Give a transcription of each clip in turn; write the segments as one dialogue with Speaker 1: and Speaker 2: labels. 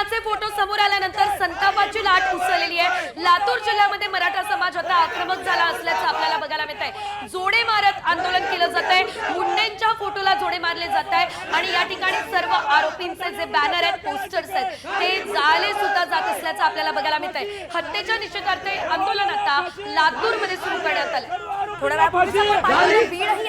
Speaker 1: खुनाचे photo समोर आल्यानंतर संतापाची लाट उसळलेली आहे. लातूर जिल्ह्यामध्ये मराठा समाज आता आक्रमक झाला असल्याचं आपल्याला बघायला मिळत आहे जोडे मारत आंदोलन केलं जात आहे मुंडेंच्या फोटोला जोडे मारले जात आहे आणि या ठिकाणी सर्व आरोपींचे जे बॅनर आहेत पोस्टर्स आहेत ते जाळले सुद्धा जात असल्याचं आपल्याला बघायला मिळत आहे हत्येच्या निषेधार्थ हे आंदोलन आता लातूरमध्ये सुरू करण्यात आलं
Speaker 2: थोड्या वेळापूर्वी आपण पाहिलं बीडही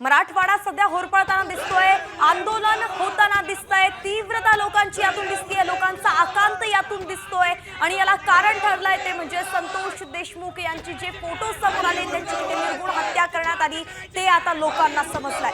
Speaker 2: मराठवाडा सध्या होरपळताना दिसतोय. आंदोलन होताना दिसतंय. तीव्रता लोकांची यातून दिसतीये. लोकांचा आकांत यातून दिसतोय. आणि याला कारण ठरलंय ते म्हणजे देशमुख यांची जे फोटो समोर आले त्यांची तिथे निर्गुण हत्या करण्यात आली ते आता लोकांना समजलंय.